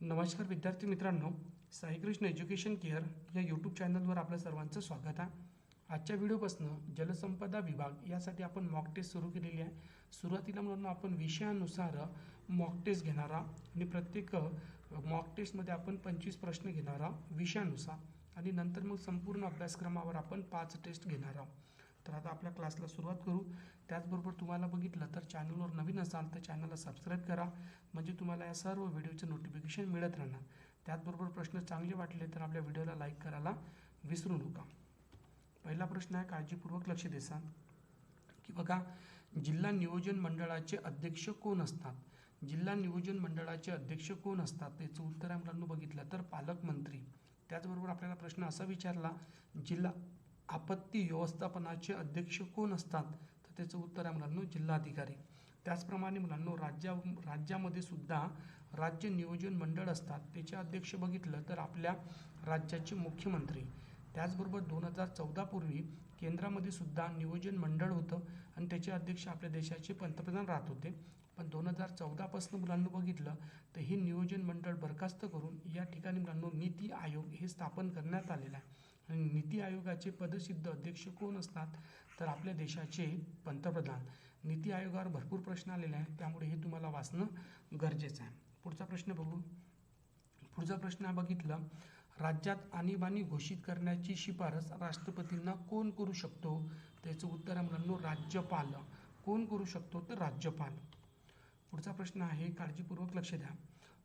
नमस्कार विद्यार्थी मित्रांनो साईकृष्ण एज्युकेशन केअर या यूट्यूब चॅनलवर आपलं सर्वांचं स्वागत आहे. आजच्या व्हिडिओपासून जलसंपदा विभाग यासाठी आपण मॉक टेस्ट सुरू केलेली आहे. सुरुवातीला म्हणून आपण विषयानुसार मॉक टेस्ट घेणारा आणि प्रत्येक मॉक टेस्टमध्ये आपण पंचवीस प्रश्न घेणारा विषयानुसार. आणि नंतर मग संपूर्ण अभ्यासक्रमावर आपण पाच टेस्ट घेणार आहोत. तर आता आपल्या क्लासला सुरुवात करू. त्याचबरोबर तुम्हाला बघितलं तर चॅनलवर नवीन असाल तर चॅनलला सबस्क्राईब करा. म्हणजे तुम्हाला या सर्व व्हिडिओचं नोटिफिकेशन मिळत राहणार. त्याचबरोबर प्रश्न चांगले वाटले तर आपल्या व्हिडिओला लाईक करायला विसरू नका. पहिला प्रश्न आहे काळजीपूर्वक लक्ष देसा की बघा जिल्हा नियोजन मंडळाचे अध्यक्ष कोण असतात? जिल्हा नियोजन मंडळाचे अध्यक्ष कोण असतात? त्याचं उत्तर आहे मुलांना बघितलं तर पालकमंत्री. त्याचबरोबर आपल्याला प्रश्न असा विचारला जिल्हा आपत्ती व्यवस्थापनाचे अध्यक्ष कोण असतात? तर त्याचं उत्तर आहे मुलांनो जिल्हाधिकारी. त्याचप्रमाणे मुलांनो राज्या राज्यामध्ये सुद्धा राज्य नियोजन मंडळ असतात. त्याचे अध्यक्ष बघितलं तर आपल्या राज्याचे मुख्यमंत्री. त्याचबरोबर दोन हजार चौदापूर्वी केंद्रामध्ये सुद्धा नियोजन मंडळ होतं आणि त्याचे अध्यक्ष आपल्या देशाचे पंतप्रधान राहत होते. पण दोन हजार चौदापासून मुलांना बघितलं तर हे नियोजन मंडळ बरखास्त करून या ठिकाणी मुलांनो नीती आयोग हे स्थापन करण्यात आलेलं आहे. नीती आयोगाचे पदसिद्ध अध्यक्ष कोण असतात? तर आपल्या देशाचे पंतप्रधान. नीती आयोगावर भरपूर प्रश्न आलेले आहेत. त्यामुळे हे तुम्हाला वाचणं गरजेचं आहे. पुढचा प्रश्न बघू. पुढचा प्रश्न बघितलं बघितला. राज्यात आणीबाणी घोषित करण्याची शिफारस राष्ट्रपतींना कोण करू शकतो? त्याचं उत्तर आहे मुलांनो राज्यपाल. कोण करू शकतो? तर राज्यपाल. पुढचा प्रश्न आहे काळजीपूर्वक लक्ष द्या.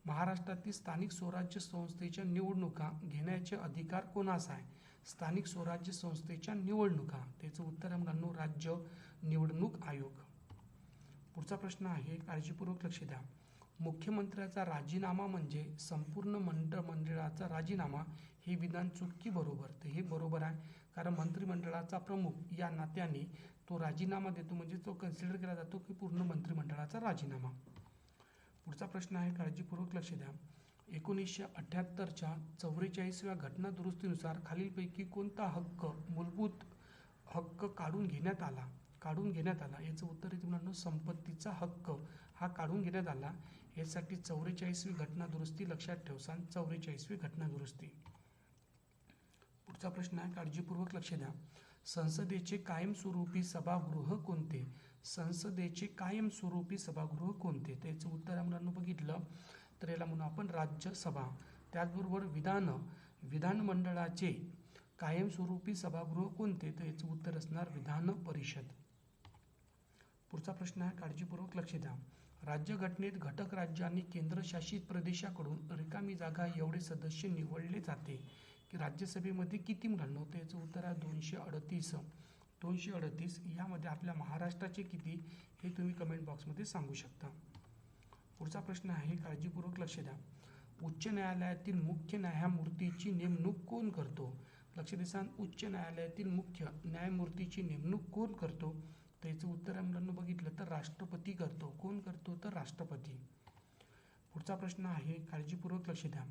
महाराष्ट्रातील स्थानिक स्वराज्य संस्थेच्या निवडणुका घेण्याचे अधिकार कोणास आहे? स्थानिक स्वराज्य संस्थेच्या निवडणुका. त्याचं उत्तर आहे मुलांनो राज्य निवडणूक आयोग. पुढचा प्रश्न आहे काळजीपूर्वक लक्ष द्या. मुख्यमंत्र्याचा राजीनामा म्हणजे संपूर्ण मंडळ मंडळाचा राजीनामा हे विधान चुटकी बरोबर. तर हे बरोबर आहे कारण मंत्रिमंडळाचा प्रमुख या नात्याने तो राजीनामा देतो म्हणजे तो कन्सिडर केला जातो की पूर्ण मंत्रिमंडळाचा राजीनामा. पुढचा प्रश्न आहे काळजीपूर्वक लक्ष द्या. एकोणीसशे अठ्ठ्याहत्तरच्या चौवेचाळीसव्या घटना दुरुस्तीनुसार खालीलपैकी कोणता हक्क मूलभूत हक्क काढून घेण्यात आला? काढून घेण्यात आला. याचं उत्तर येते मुलांनो संपत्तीचा हक्क हा काढून घेण्यात आला. यासाठी चौवेचाळीसवी घटना दुरुस्ती लक्षात ठेवसान चौवेचाळीसवी घटना दुरुस्ती पुढचा प्रश्न आहे काळजीपूर्वक लक्ष द्या. संसदेचे कायमस्वरूपी सभागृह कोणते? संसदेचे कायमस्वरूपी सभागृह कोणते? त्याचं उत्तर आहे बघितलं. तर याला म्हणू आपण राज्यसभा. त्याचबरोबर विधान विधानमंडळाचे कायमस्वरूपी सभागृह कोणते? तर याचं उत्तर असणार विधान परिषद. पुढचा प्रश्न आहे काळजीपूर्वक लक्ष द्या. राज्यघटनेत घटक राज्य आणि केंद्रशासित प्रदेशाकडून रिकामी जागा एवढे सदस्य निवडले जाते की राज्यसभेमध्ये किती मुलांना होतं? याचं उत्तर आहे दोनशे अडतीस. दोनशे अडतीस यामध्ये आपल्या महाराष्ट्राचे किती? हे तुम्ही कमेंट बॉक्समध्ये सांगू शकता. पुढचा प्रश्न आहे काळजीपूर्वक लक्ष द्या. उच्च न्यायालयातील मुख्य न्यायमूर्तीची नेमणूक कोण करतो? लक्ष देसान उच्च न्यायालयातील मुख्य न्यायमूर्तीची नेमणूक कोण करतो? तर याचं उत्तर आहे मुलांना बघितलं तर राष्ट्रपती करतो. कोण करतो? तर राष्ट्रपती. पुढचा प्रश्न आहे काळजीपूर्वक लक्ष द्या.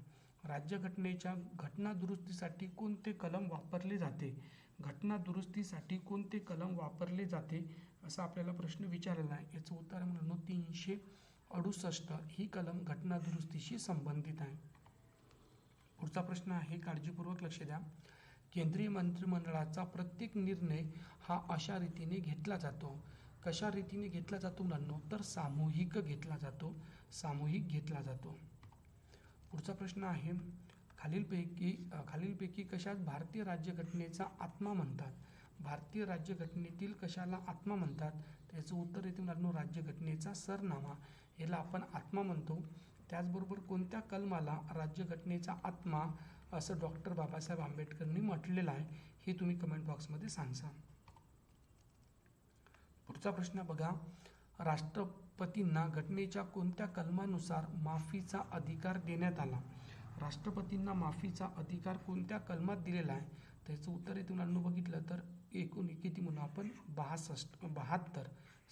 राज्यघटनेच्या घटना दुरुस्तीसाठी कोणते कलम वापरले जाते? घटना दुरुस्तीसाठी कोणते कलम वापरले जाते? असा आपल्याला प्रश्न विचारलेला आहे. याचं उत्तर आहे तीनशे अडुसष्ट ही कलम घटना दुरुस्तीशी संबंधित आहे. पुढचा प्रश्न आहे काळजीपूर्वक लक्ष द्या. केंद्रीय मंत्रिमंडळाचा प्रत्येक निर्णय हा अशा रीतीने घेतला जातो. कशा रीतीने घेतला जातो मुलांनो तर सामूहिक घेतला जातो. सामूहिक घेतला जातो. पुढचा प्रश्न आहे खालीलपैकी खालीलपैकी कशात भारतीय राज्यघटनेचा आत्मा म्हणतात? भारतीय राज्यघटनेतील कशाला आत्मा म्हणतात? त्याचं उत्तर येते मुलांनो राज्यघटनेचा सरनामा. याला आपण आत्मा म्हणतो. त्याचबरोबर कोणत्या कलमाला राज्यघटनेचा आत्मा असं डॉक्टर बाबासाहेब आंबेडकरनी म्हटलेलं आहे हे तुम्ही कमेंट बॉक्समध्ये सांगसा. पुढचा प्रश्न बघा. राष्ट्रपतींना घटनेच्या कोणत्या कलमानुसार माफीचा अधिकार देण्यात आला? राष्ट्रपतींना माफीचा अधिकार कोणत्या कलमात दिलेला आहे? त्याचं उत्तर आहे तुम्हाला बघितलं तर एकूण किती म्हणून आपण बासष्ट बहात्तर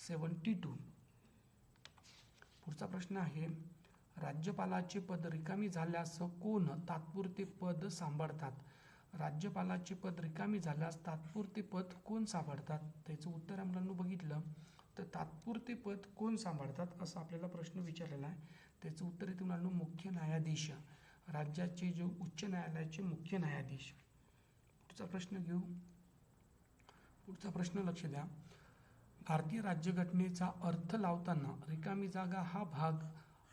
सेवन्टी टू. पुढचा प्रश्न आहे राज्यपालाचे पद रिकामी झाल्यास कोण तात्पुरते पद सांभाळतात? राज्यपालाचे पद रिकामी झाल्यास तात्पुरते पद कोण सांभाळतात? त्याचं उत्तर आम्हाला मुलांना बघितलं. तर तात्पुरते पद कोण सांभाळतात असा आपल्याला प्रश्न विचारलेला आहे. त्याचं उत्तर येते मुलांनो मुख्य न्यायाधीश. राज्याचे जे उच्च न्यायालयाचे मुख्य न्यायाधीश. पुढचा प्रश्न घेऊ. पुढचा प्रश्न लक्ष द्या. भारतीय राज्यघटनेचा अर्थ लावताना रिकामी जागा हा भाग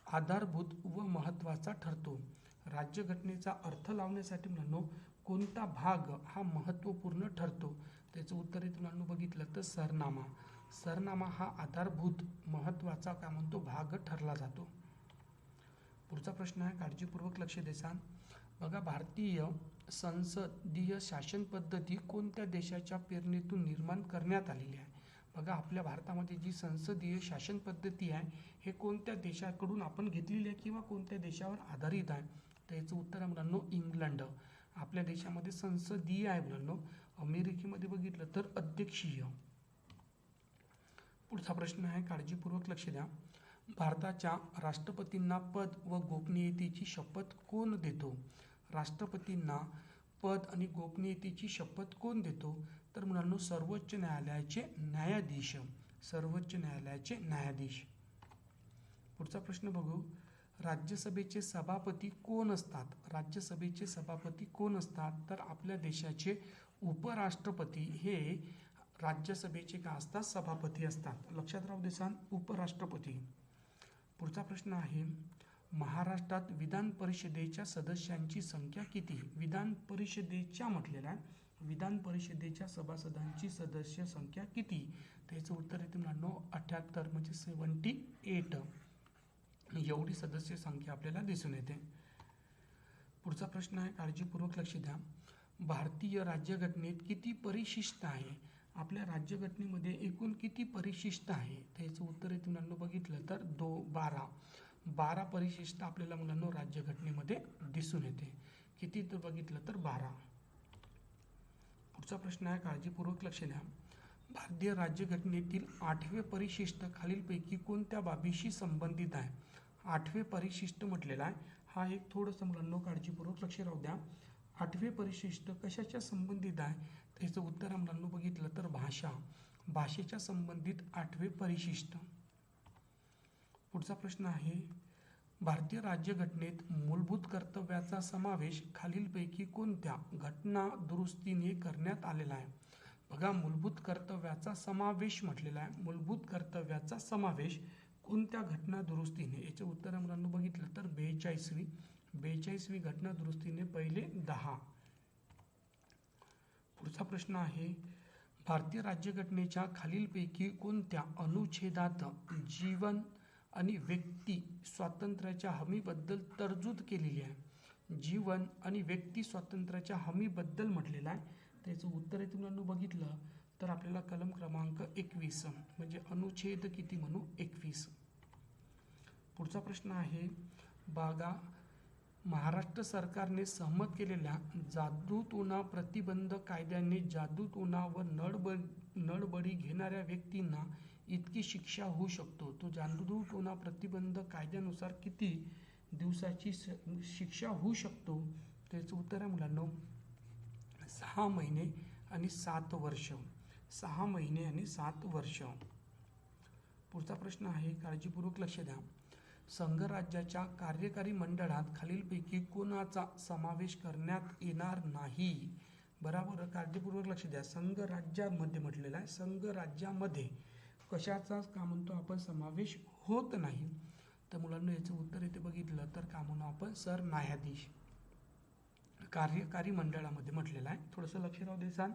आधारभूत व महत्त्वाचा ठरतो. राज्यघटनेचा अर्थ लावण्यासाठी मुलांनो कोणता भाग हा महत्त्वपूर्ण ठरतो? त्याचं उत्तर आहे मुलांनो बघितलं तर सरनामा. सरनामा हा आधारभूत महत्त्वाचा काय म्हणतो? भाग ठरला जातो. पुढचा प्रश्न आहे काळजीपूर्वक लक्ष देसान बघा भारतीय संसदीय शासन पद्धती कोणत्या देशाच्या प्रेरणेतून निर्माण करण्यात आलेली आहे? बघा आपल्या भारतामध्ये जी संसदीय शासन पद्धती आहे हे कोणत्या देशाकडून आपण घेतलेली आहे किंवा कोणत्या देशावर आधारित आहे? तर याचं उत्तर आहे मुलांनो इंग्लंड. आपल्या देशामध्ये संसदीय आहे मुलांनो अमेरिकेमध्ये बघितलं तर अध्यक्षीय. पुढचा प्रश्न आहे काळजीपूर्वक लक्ष द्या. भारताच्या राष्ट्रपतींना पद व गोपनीयतेची शपथ कोण देतो? राष्ट्रपतींना पद आणि गोपनीयतेची शपथ कोण देतो? तर मुलांनो सर्वोच्च न्यायालयाचे न्यायाधीश. सर्वोच्च न्यायालयाचे न्यायाधीश. पुढचा प्रश्न बघू. राज्यसभेचे सभापती कोण असतात? राज्यसभेचे सभापती कोण असतात? तर आपल्या देशाचे उपराष्ट्रपती हे राज्यसभेचे का असतात? सभापती असतात. लक्षात राहू देसान उपराष्ट्रपती. पुढचा प्रश्न आहे महाराष्ट्रात विधान परिषदेच्या सदस्यांची संख्या किती? विधान परिषदेच्या म्हटलेल्या आहे विधान परिषदेच्या सभासदांची सदस्य संख्या किती? त्याचं उत्तर येते मुलांनो अठ्ठ्याहत्तर म्हणजे सेवन्टी एट एवढी सदस्य संख्या आपल्याला दिसून येते. पुढचा प्रश्न आहे काळजीपूर्वक लक्ष द्या. भारतीय राज्यघटनेत किती परिशिष्ट आहे? आपल्या राज्यघटनेमध्ये एकूण किती परिशिष्ट आहे? त्याचं उत्तर येते मुलांना बघितलं तर दो बारा. बारा परिशिष्ट आपल्याला मुलांना राज्यघटनेमध्ये दिसून येते. किती तर बघितलं तर बारा. पुढचा प्रश्न आहे काळजीपूर्वक लक्ष द्या. भारतीय राज्यघटनेतील आठवे परिशिष्ट खालीलपैकी कोणत्या बाबीशी संबंधित आहे? आठवे परिशिष्ट म्हटलेला आहे. हा एक थोडंसं मुलांना काळजीपूर्वक लक्ष राहू द्या. आठवे परिशिष्ट कशाच्या संबंधित आहे? त्याचं उत्तर मुलांनो बघितलं तर भाषा भाषेच्या संबंधित आठवे परिशिष्ट. पुढचा प्रश्न आहे भारतीय राज्यघटनेत मूलभूत कर्तव्याचा समावेश खालीलपैकी कोणत्या घटना दुरुस्तीने करण्यात आलेला आहे? बघा मूलभूत कर्तव्याचा समावेश म्हटलेला आहे. मूलभूत कर्तव्याचा समावेश कोणत्या घटना दुरुस्तीने? याचे उत्तर मुलांना बघितलं तर बेचाळीसवी. बेचाळीसवी घटना दुरुस्तीने पहिले दहा. पुढचा प्रश्न आहे भारतीय राज्यघटनेच्या खालीलपैकी कोणत्या अनुच्छेदात जीवन आणि व्यक्ती स्वातंत्र्याच्या हमीबद्दल तरतूद केलेली आहे? जीवन आणि व्यक्ती स्वातंत्र्याच्या हमीबद्दल म्हटलेलं आहे. त्याचं उत्तर आहे तुम्ही बघितलं तर आपल्याला कलम क्रमांक एकवीस म्हणजे अनुच्छेद किती म्हणू? एकवीस. पुढचा प्रश्न आहे बागा महाराष्ट्र सरकारने सहमत केलेल्या जादूटोणा प्रतिबंध कायद्याने जादूटोणा व नळब नळबडी घेणाऱ्या व्यक्तींना इतकी शिक्षा होऊ शकतो. तो जादूटोणा प्रतिबंध कायद्यानुसार किती दिवसाची शिक्षा होऊ शकतो त्याचं उत्तर आहे मुलांनो सहा महिने आणि सात वर्ष. सहा महिने आणि सात वर्ष. पुढचा प्रश्न आहे काळजीपूर्वक लक्ष द्या. संघराज्याच्या कार्यकारी मंडळात खालीलपैकी कोणाचा समावेश करण्यात येणार नाही? बराबर काळजीपूर्वक लक्ष द्या. संघ राज्यामध्ये म्हटलेलं आहे. संघ राज्यामध्ये कशाचा का म्हणतो आपण समावेश होत नाही? तर मुलांना याचं उत्तर येथे बघितलं तर का म्हणू आपण? सर न्यायाधीश. कार्यकारी मंडळामध्ये म्हटलेलं आहे. थोडंसं लक्ष राहू देसान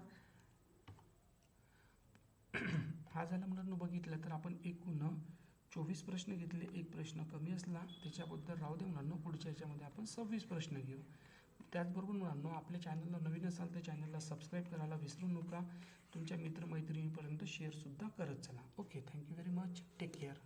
हा झाला मुलांना बघितलं तर आपण एकूण चोवीस प्रश्न घेतले एक प्रश्न कमी असला त्याच्याबद्दल राहू दे मुलांना पुढच्या याच्यामध्ये आपण सव्वीस प्रश्न घेऊ. त्याचबरोबर मुलांनो आपल्या चॅनलला नवीन असाल तर चॅनलला सबस्क्राईब करायला विसरू नका. तुमच्या मित्रमैत्रिणीपर्यंत शेअरसुद्धा करत चला. Okay thank you very much take care